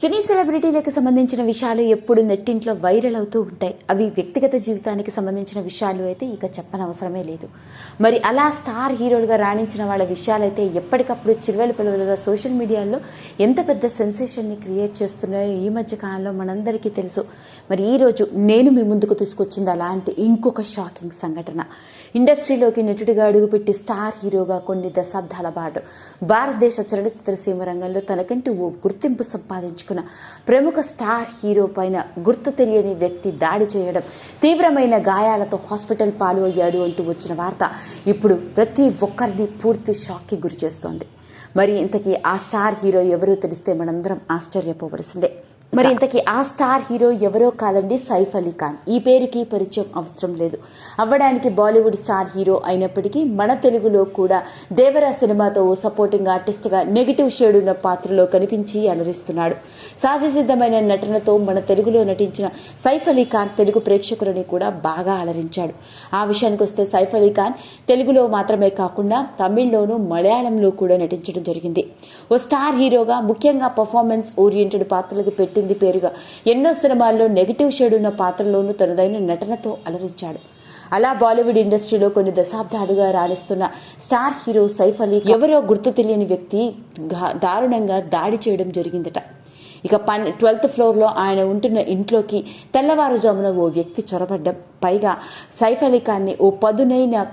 సినీ సెలబ్రిటీలకు సంబంధించిన విషయాలు ఎప్పుడు నెట్టింట్లో వైరల్ అవుతూ ఉంటాయి. అవి వ్యక్తిగత జీవితానికి సంబంధించిన విషయాలు అయితే ఇక చెప్పనవసరమే లేదు. మరి అలా స్టార్ హీరోలుగా రాణించిన వాళ్ళ విషయాలైతే ఎప్పటికప్పుడు చిరువెలు పిలువలుగా సోషల్ మీడియాలో ఎంత పెద్ద సెన్సేషన్ని క్రియేట్ చేస్తున్నాయో ఈ మధ్య కాలంలో మనందరికీ తెలుసు. మరి ఈరోజు నేను మీ ముందుకు తీసుకొచ్చింది అలాంటి ఇంకొక షాకింగ్ సంఘటన. ఇండస్ట్రీలోకి నటుడిగా అడుగుపెట్టి స్టార్ హీరోగా కొన్ని దశాబ్దాల పాటు భారతదేశ చలనచిత్ర సీమ రంగంలో తనకంటూ ఓ గుర్తింపు సంపాదించు సంపాదించుకున్న ప్రముఖ స్టార్ హీరో పైన గుర్తు తెలియని వ్యక్తి దాడి చేయడం తీవ్రమైన గాయాలతో హాస్పిటల్ పాలు అయ్యాడు అంటూ వచ్చిన వార్త ఇప్పుడు ప్రతి ఒక్కరిని పూర్తి షాక్కి గురి చేస్తోంది మరి ఇంతకీ ఆ స్టార్ హీరో ఎవరో తెలిస్తే మనందరం ఆశ్చర్యపోవలసిందే. మరి ఇంతకీ ఆ స్టార్ హీరో ఎవరో కాదండి సైఫ్ అలీ ఖాన్. ఈ పేరుకి పరిచయం అవసరం లేదు. అవ్వడానికి బాలీవుడ్ స్టార్ హీరో అయినప్పటికీ మన తెలుగులో కూడా దేవరా సినిమాతో ఓ సపోర్టింగ్ ఆర్టిస్ట్గా నెగిటివ్ షేడ్ ఉన్న పాత్రలో కనిపించి అలరిస్తున్నాడు. సహజసిద్ధమైన నటనతో మన తెలుగులో నటించిన సైఫ్ అలీ ఖాన్ తెలుగు ప్రేక్షకులని కూడా బాగా అలరించాడు. ఆ విషయానికి వస్తే సైఫ్ అలీ ఖాన్ తెలుగులో మాత్రమే కాకుండా తమిళ్ళోనూ మలయాళంలో కూడా నటించడం జరిగింది. ఓ స్టార్ హీరోగా ముఖ్యంగా పర్ఫార్మెన్స్ ఓరియంటెడ్ పాత్రలకు పెట్టింది పేరుగా ఎన్నో సినిమాల్లో నెగిటివ్ షేడ్ ఉన్న పాత్రలోనూ తనదైన నటనతో అలరించాడు. అలా బాలీవుడ్ ఇండస్ట్రీలో కొన్ని దశాబ్దాలుగా రాణిస్తున్న స్టార్ హీరో సైఫ్ అలీ ఎవరో గుర్తు తెలియని వ్యక్తి దారుణంగా దాడి చేయడం జరిగిందట. ఇక పన్ ట్వెల్త్ ఫ్లోర్లో ఆయన ఉంటున్న ఇంట్లోకి తెల్లవారుజామున ఓ వ్యక్తి చొరబడ్డం. పైగా సైఫ్ అలీ ఖాన్ని ఓ పదునైన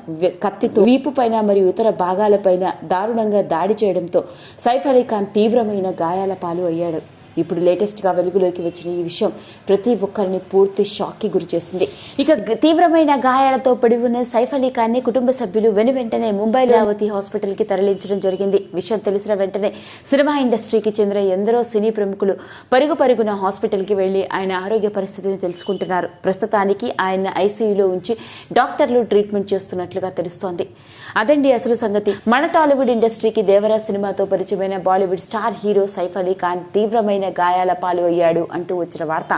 కత్తితో వీపు పైన మరియు ఇతర భాగాలపైన దారుణంగా దాడి చేయడంతో సైఫ్ అలీ ఖాన్ తీవ్రమైన గాయాల పాలు అయ్యాడు. ఇప్పుడు లేటెస్ట్గా వెలుగులోకి వచ్చిన ఈ విషయం ప్రతి ఒక్కరిని పూర్తి షాక్కి గురి చేసింది. ఇక తీవ్రమైన గాయాలతో పడి ఉన్న సైఫ్ అలీ ఖాన్ని కుటుంబ సభ్యులు వెను వెంటనే ముంబై లావతి హాస్పిటల్కి తరలించడం జరిగింది. విషయం తెలిసిన వెంటనే సినిమా ఇండస్ట్రీకి చెందిన ఎందరో సినీ ప్రముఖులు పరుగు పరుగున హాస్పిటల్కి వెళ్ళి ఆయన ఆరోగ్య పరిస్థితిని తెలుసుకుంటున్నారు. ప్రస్తుతానికి ఆయన ఐసీయూలో ఉంచి డాక్టర్లు ట్రీట్మెంట్ చేస్తున్నట్లుగా తెలుస్తోంది. అదండి అసలు సంగతి. మన టాలీవుడ్ ఇండస్ట్రీకి దేవరా సినిమాతో పరిచయమైన Bollywood star hero Saif Ali Khan తీవ్రమైన గాయాల పాలు అయ్యాడు అంటూ వచ్చిన వార్త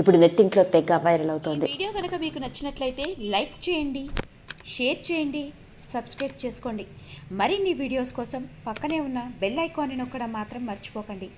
ఇప్పుడు నెట్టింట్లో తెగ వైరల్ అవుతోంది. వీడియో కనుక మీకు నచ్చినట్లయితే లైక్ చేయండి షేర్ చేయండి సబ్స్క్రైబ్ చేసుకోండి. మరిన్ని వీడియోస్ కోసం పక్కనే ఉన్న బెల్ ఐకాన్ని నొక్కడం మాత్రం మర్చిపోకండి.